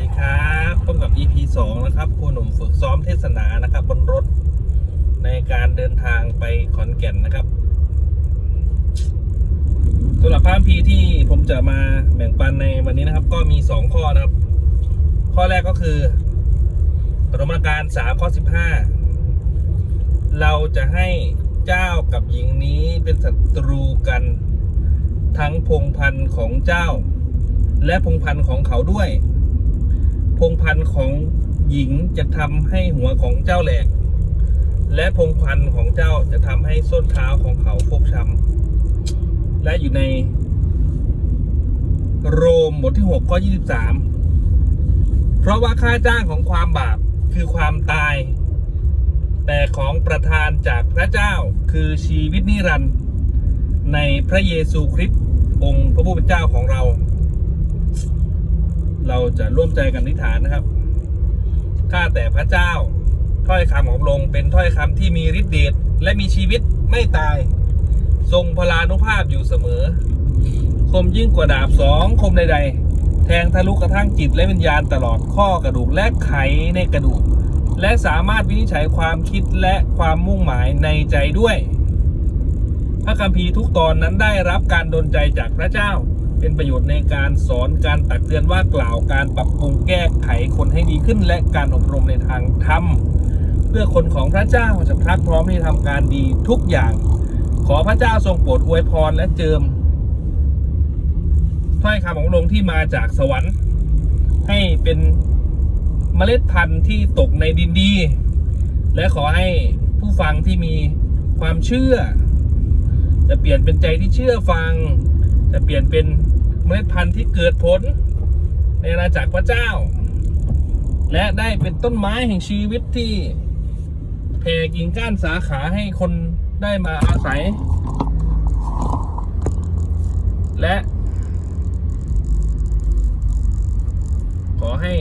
ดีครับพบกับ EP 2 นะครับครูหนุ่มฝึกซ้อมเทศนานะครับ บนรถในการเดินทางไปขอนแก่นนะครับสำหรับพระคัมพีร์ที่ผมจะมาแบ่งปันในวันนี้นะครับ ก็มี 2 ข้อนะครับ ข้อแรกก็คือปรมาการ 3 ข้อ 15 เราจะให้เจ้ากับหญิงนี้เป็นศัตรูกัน ทั้งพงพันธ์ของเจ้า และพงพันธ์ของเขาด้วย พงพันธุ์ของหญิงจะทำให้หัวของเจ้าแหลก และพงพันธุ์ของเจ้าจะทำให้ส้นเท้าของเขาฟกช้ำและอยู่ใน โรมบทที่6ข้อ23เพราะว่าค่าจ้างของความบาปคือความตาย แต่ของประทานจากพระเจ้าคือชีวิตนิรันดร์ในพระเยซูคริสต์องค์พระผู้เป็นเจ้าของเรา เราจะร่วมใจกันอธิฐานนะครับ ข้าแต่พระเจ้า ถ้อยคำของพระองค์เป็นถ้อยคำที่มีฤทธิ์เดชและมีชีวิตไม่ตาย ทรงพลานุภาพอยู่เสมอ คมยิ่งกว่าดาบสองคมใด ๆ แทงทะลุกระทั่งจิตและวิญญาณตลอดข้อกระดูกและไขในกระดูก และสามารถวินิจฉัยความคิดและความมุ่งหมายในใจด้วย พระคัมภีร์ทุกตอนนั้นได้รับการดลใจจากพระเจ้า เป็นประโยชน์ในการสอนการตักเตือนว่ากล่าวการปรับปรุงแก้ไขคนให้ดีขึ้น และการอบรมในทางธรรม เพื่อคนของพระเจ้าจะพรักพร้อมที่ทำการดีทุกอย่าง ขอพระเจ้าทรงโปรดอวยพรและเจิมถ้อยคำของพระองค์ที่มาจากสวรรค์ ให้เป็นเมล็ดพันธุ์ที่ตกในดินดี และขอให้ผู้ฟังที่มีความเชื่อ จะเปลี่ยนเป็นใจที่เชื่อฟัง จะเปลี่ยนเป็นเมล็ดพันธุ์ที่เกิดผล ในอาณาจักรพระเจ้า และได้เป็นต้นไม้แห่งชีวิตที่แผ่กิ่งก้านสาขาให้คนได้มาอาศัย และ ขอให้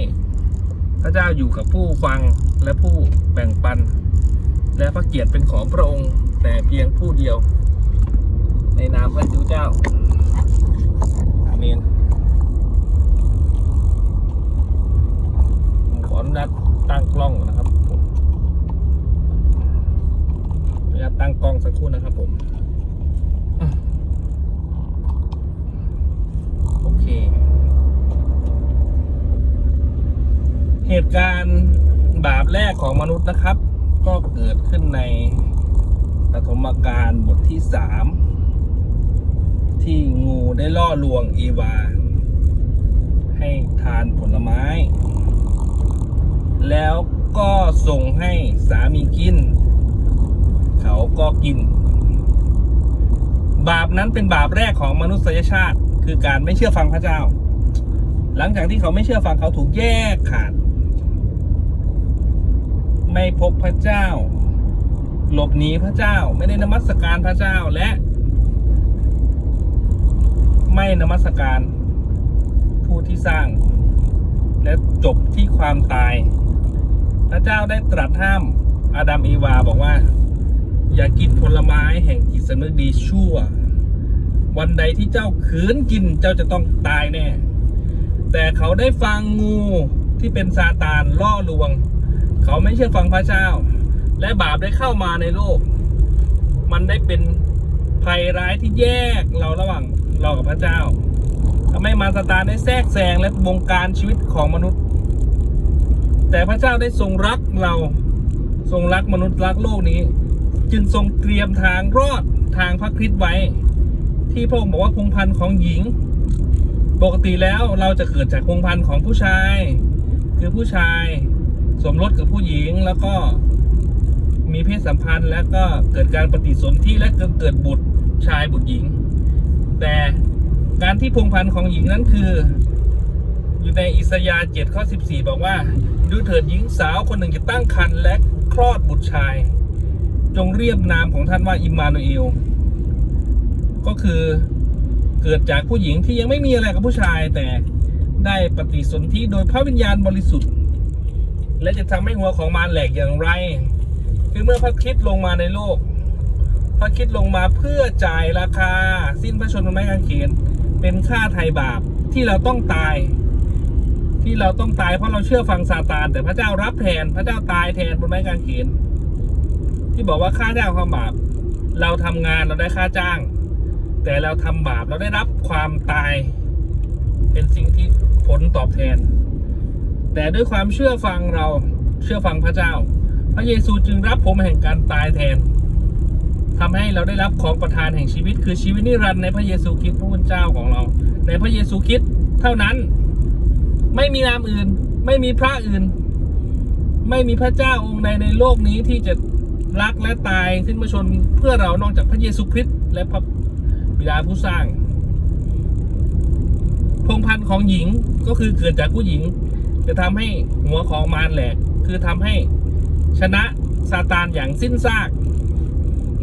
พระเจ้าอยู่กับผู้ฟังและผู้แบ่งปัน และพระเกียรติเป็นของพระองค์แต่เพียงผู้เดียว ในนามพระเจ้าอา เมนขออนุญาตตั้งกล้องนะครับผมอนุญาตตั้งกล้องสักครู่นะครับผมโอเค เหตุการณ์บาปแรกของมนุษย์นะครับ ก็เกิดขึ้นในปฐมกาลบทที่สาม ที่งูได้ล่อลวงอีวา ให้ทานผลไม้ แล้วก็ส่งให้สามีกิน เขาก็กิน บาปนั้นเป็นบาปแรกของมนุษยชาติ คือการไม่เชื่อฟังพระเจ้า หลังจากที่เขาไม่เชื่อฟังเขาถูกแยกขาด ไม่พบพระเจ้า หลบหนีพระเจ้า ไม่ได้นมัสการพระเจ้าและ ไม่นมัสการผู้ที่สร้าง และจบที่ความตาย พระเจ้าได้ตรัสห้ามอาดัมอีวาบอกว่า อย่ากินผลไม้แห่งจิตสำนึกดีชั่ว วันใดที่เจ้าขืนกินเจ้าจะต้องตายแน่ แต่เขาได้ฟังงูที่เป็นซาตานล่อลวง เขาไม่เชื่อฟังพระเจ้า และบาปได้เข้ามาในโลก มันได้เป็นภัยร้ายที่แยกเราระหว่าง เรากับพระเจ้าทำให้มารซาตานได้แทรกแซงและบงการชีวิตของมนุษย์ แต่พระเจ้าได้ทรงรักเราทรงรักมนุษย์รักโลกนี้ จึงทรงเตรียมทางรอดทางพระคริสต์ไว้ ที่พระองค์บอกว่าพงพันธุ์ของหญิง ปกติแล้วเราจะเกิดจากพงพันธุ์ของผู้ชาย คือผู้ชายสมรสกับผู้หญิงแล้วก็มีเพศสัมพันธ์แล้วก็เกิดการปฏิสนธิและก็เกิดบุตรชายบุตรหญิง ที่พงพันธ์ของหญิงนั้นคือ อยู่ในอิสยาห์7ข้อ 14 บอกว่า ดูเถิดหญิงสาวคนหนึ่งจะตั้งครรภ์และคลอดบุตรชาย จงเรียบนามของท่านว่าอิมมานูเอลก็คือเกิดจากผู้หญิงที่ยังไม่มีอะไรกับผู้ชายแต่ได้ปฏิสนธิโดยพระวิญญาณบริสุทธิ์ และจะทำให้หัวของมารแหลกอย่างไร คือเมื่อพระคิดลงมาในโลก พระคิดลงมาเพื่อจ่ายราคา สิ้นพระชนม์ไม้กางเขน เป็นค่าไถ่บาปที่เราต้องตาย ที่เราต้องตายเพราะเราเชื่อฟังซาตาน แต่พระเจ้ารับแทนพระเจ้าตายแทนบนไม้กางเขนที่บอกว่าค่าจ้างความบาป เราทำงานเราได้ค่าจ้าง แต่เราทำบาปเราได้รับความตาย เป็นสิ่งที่ผลตอบแทน แต่ด้วยความเชื่อฟังเราเชื่อฟังพระเจ้า พระเยซูจึงรับผมแห่งการตายแทน ทำให้เราได้รับของประทานแห่งชีวิต คือชีวิตนิรันดร์ในพระเยซูคริสต์พระผู้เป็นเจ้าของเรา ในพระเยซูคริสต์เท่านั้น ไม่มีนามอื่น ไม่มีพระอื่น ไม่มีพระเจ้าองค์ใดในโลกนี้ที่จะรักและตายสิ้นพระชนเพื่อเรานอกจากพระเยซูคริสต์และพระบิดาผู้สร้าง พงพันธ์ของหญิงก็คือเกิดจากผู้หญิง จะทำให้หัวของมารแหลกคือทำให้ชนะซาตานอย่างสิ้นซาก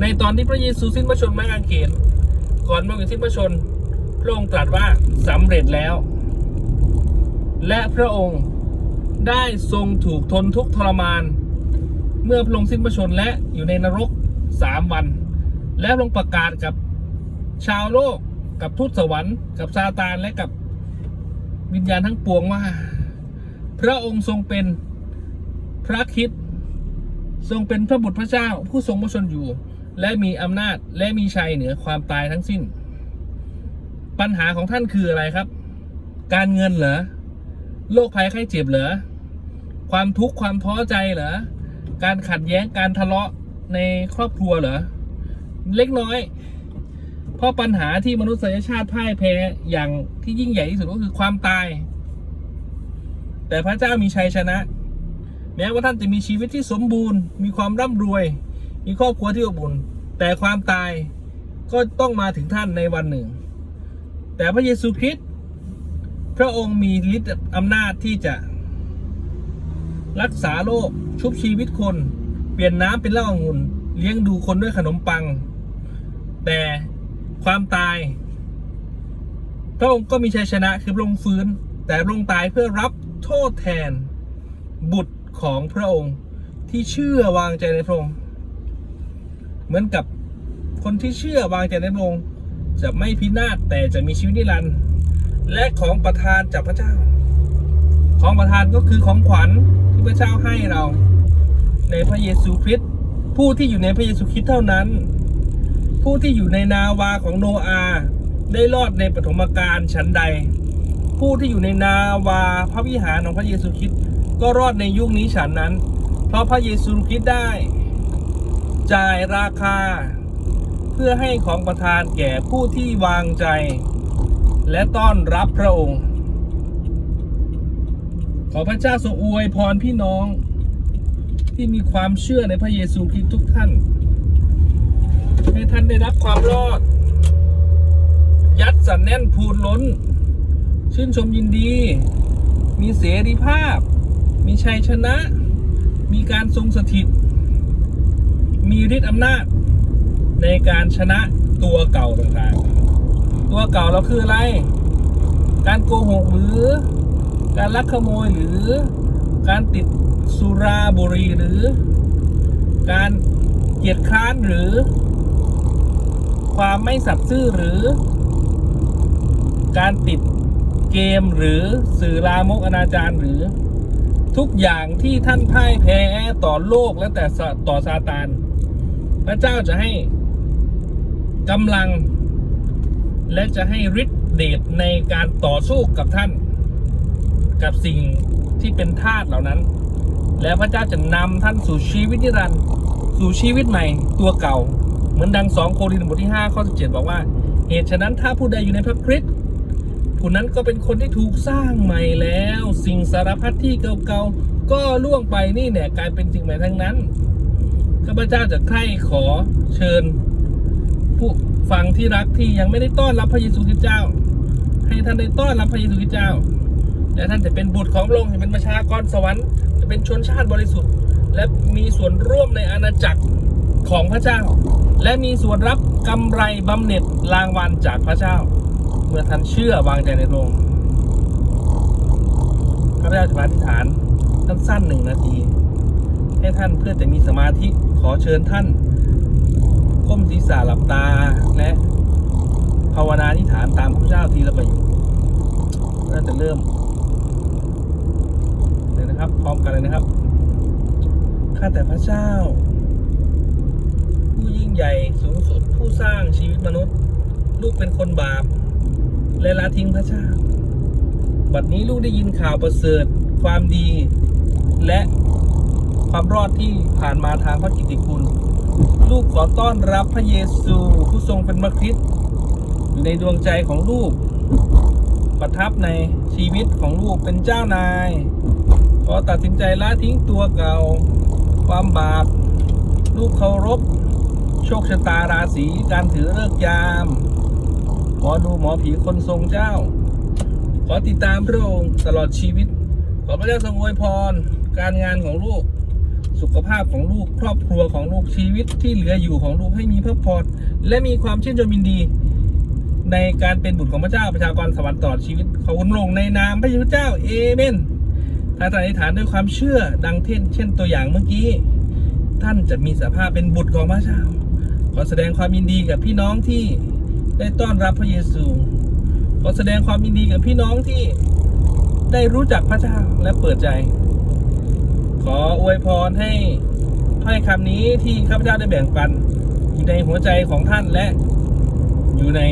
ในตอนที่พระเยซูสิ้นพระชนม์ไม้กางเขนก่อนพระองค์สิ้นพระชนม์พระองค์ตรัสว่าสำเร็จแล้ว และพระองค์ได้ทรงถูกทนทุกทรมาน เมื่อพระองค์สิ้นพระชนม์และอยู่ในนรกสามวัน และพระองค์ประกาศกับชาวโลกกับทูตสวรรค์กับซาตานและกับวิญญาณทั้งปวงว่า พระองค์ทรงเป็นพระคิดทรงเป็นพระบุตรพระเจ้าผู้ทรงพระชนอยู่ และมีอำนาจและมีชัยเหนือความตายทั้งสิ้น ปัญหาของท่านคืออะไรครับ การเงินเหรอโรคภัยไข้เจ็บเหรอความทุกข์ความท้อใจเหรอการขัดแย้งการทะเลาะในครอบครัวเหรอเล็กน้อย เพราะปัญหาที่มนุษยชาติพ่ายแพ้อย่างที่ยิ่งใหญ่ที่สุดก็คือความตาย แต่พระเจ้ามีชัยชนะ แม้ว่าท่านจะมีชีวิตที่สมบูรณ์ มีความร่ำรวย มีครอบครัวที่อบอุ่น แต่ความตายก็ต้องมาถึงท่านในวันหนึ่ง แต่พระเยซูคริสต์พระองค์มีฤทธิ์อำนาจที่จะ รักษาโรคชุบชีวิตคน เปลี่ยนน้ำเป็นเหล้าองุ่นเลี้ยงดูคนด้วยขนมปัง แต่ความตาย พระองค์ก็มีชัยชนะคือพระองค์ฟื้น แต่พระองค์ตายเพื่อรับโทษแทนบุตรของพระองค์ที่เชื่อวางใจในพระองค์ เหมือนกับคนที่เชื่อวางใจในพระองค์จะไม่พินาศแต่จะมีชีวิตนิรันดร์และของประทานจากพระเจ้า ของประทานก็คือของขวัญที่พระเจ้าให้เรา ในพระเยซูคริสต์ผู้ที่อยู่ในพระเยซูคริสต์เท่านั้น ผู้ที่อยู่ในนาวาของโนอาห์ได้รอดในปฐมกาลชั้นใด ผู้ที่อยู่ในนาวาพระวิหารของพระเยซูคริสต์ก็รอดในยุคนี้ฉันนั้น เพราะพระเยซูคริสต์ได้ จ่ายราคา เพื่อให้ของประทานแก่ผู้ที่วางใจ และต้อนรับพระองค์ ขอพระเจ้าทรงอวยพรพี่น้อง ที่มีความเชื่อในพระเยซูคริสต์ทุกท่าน ให้ท่านได้รับความรอด ยัดสันแน่นพูนล้น ชื่นชมยินดี มีเสรีภาพ มีชัยชนะ มีการทรงสถิต มีฤทธิ์อำนาจ ในการชนะตัวเก่าต่างๆ ตัวเก่าเราคืออะไร การโกหกหรือการลักขโมยหรือการติดสุราบุหรี่หรือ การเกียจคร้านหรือ ความไม่สัตย์ซื่อหรือ การติดเกมหรือสื่อลามกอนาจารหรือ ทุกอย่างที่ท่านพ่ายแพ้ต่อโลกและแต่ต่อซาตาน พระเจ้าจะให้กำลัง และจะให้ฤทธิ์เดชในการต่อสู้กับท่าน กับสิ่งที่เป็นทาสเหล่านั้น แล้วพระเจ้าจะนำท่านสู่ชีวิตนิรันดร์สู่ชีวิตใหม่ตัวเก่า เหมือนดังสองโครินธ์บทที่ 5 ข้อ 17 บอกว่า เหตุฉะนั้นถ้าผู้ใดอยู่ในพระคริสต์ผู้นั้นก็เป็นคนที่ถูกสร้างใหม่แล้ว สิ่งสารพัดที่เก่าๆก็ล่วงไปนี่เนี่ยกลายเป็นสิ่งใหม่ทั้งนั้น ข้าพเจ้าจะใคร่ขอเชิญ ผู้ฟังที่รักที่ยังไม่ได้ต้อนรับพระเยซูคริสต์เจ้า ให้ท่านได้ต้อนรับพระเยซูคริสต์เจ้า และท่านจะเป็นบุตรของพระองค์จะเป็นประชากรสวรรค์จะเป็นชนชาติบริสุทธิ์ และมีส่วนร่วมในอาณาจักรของพระเจ้า และมีส่วนรับกำไรบำเหน็จรางวัลจากพระเจ้า เมื่อท่านเชื่อวางใจในพระองค์ข้าพเจ้าจะอธิษฐานสั้นๆหนึ่งนาที ให้ท่านเพื่อจะมีสมาธิขอเชิญท่านก้มศีรษะหลับตาและภาวนาอธิฐานตามพระเจ้าทีละประโยคก็จะเริ่มเลยนะครับ พร้อมกันเลยนะครับ ข้าแต่พระเจ้า ผู้ยิ่งใหญ่สูงสุดผู้สร้างชีวิตมนุษย์ ลูกเป็นคนบาป และละทิ้งพระเจ้า บัดนี้ลูกได้ยินข่าวประเสริฐความดี และ ความรอดที่ผ่านมาทางพระกิตติคุณ ลูกขอต้อนรับพระเยซู ผู้ทรงเป็นมรคริสต์อยู่ในดวงใจของลูก ประทับในชีวิตของลูกเป็นเจ้านายขอตัดสินใจละทิ้งตัวเก่า ความบาป ลูกเคารพ โชคชะตาราศีการถือเลิกยามหมอดูหมอผีคนทรงเจ้า ขอติดตามพระองค์ตลอดชีวิต ขอพระเจ้าทรงอวยพร การงานของลูก สุขภาพของลูกครอบครัวของลูกชีวิตที่เหลืออยู่ของลูกให้มีเพระพรและมีความชื่นชมยินดี ในการเป็นบุตรของพระเจ้าประชากรสวรรค์ตลอดชีวิตขอบคุณพระองในนามพระเยซูเจ้าเอเมนถ้าท่านอธิษฐานด้วยความเชื่อดังเช่นเช่นตัวอย่างเมื่อกี้ ท่านจะมีสภาพเป็นบุตรของพระเจ้าขอแสดงความยินดีกับพี่น้องที่ได้ต้อนรับพระเยซูขอแสดงความยินดีกับพี่น้องที่ได้รู้จักพระเจ้าและเปิดใจ ขออวยพรให้ถ้อยคำนี้ที่ข้าพเจ้าได้แบ่งปันอยู่ในหัวใจของท่านและอยู่ใน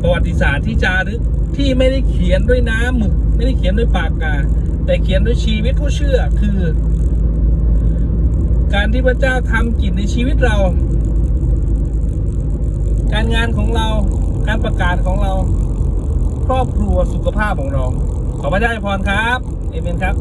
ประวัติศาสตร์ที่จารึกที่ไม่ได้เขียนด้วยน้ำหมึก ไม่ได้เขียนด้วยปากกา แต่เขียนด้วยชีวิตผู้เชื่อคือ การที่พระเจ้าทำกิจในชีวิตเรา การงานของเราการประกาศของเรา ครอบครัวสุขภาพของเรา ขอพระเจ้าอวยพรครับ เอเมนครับ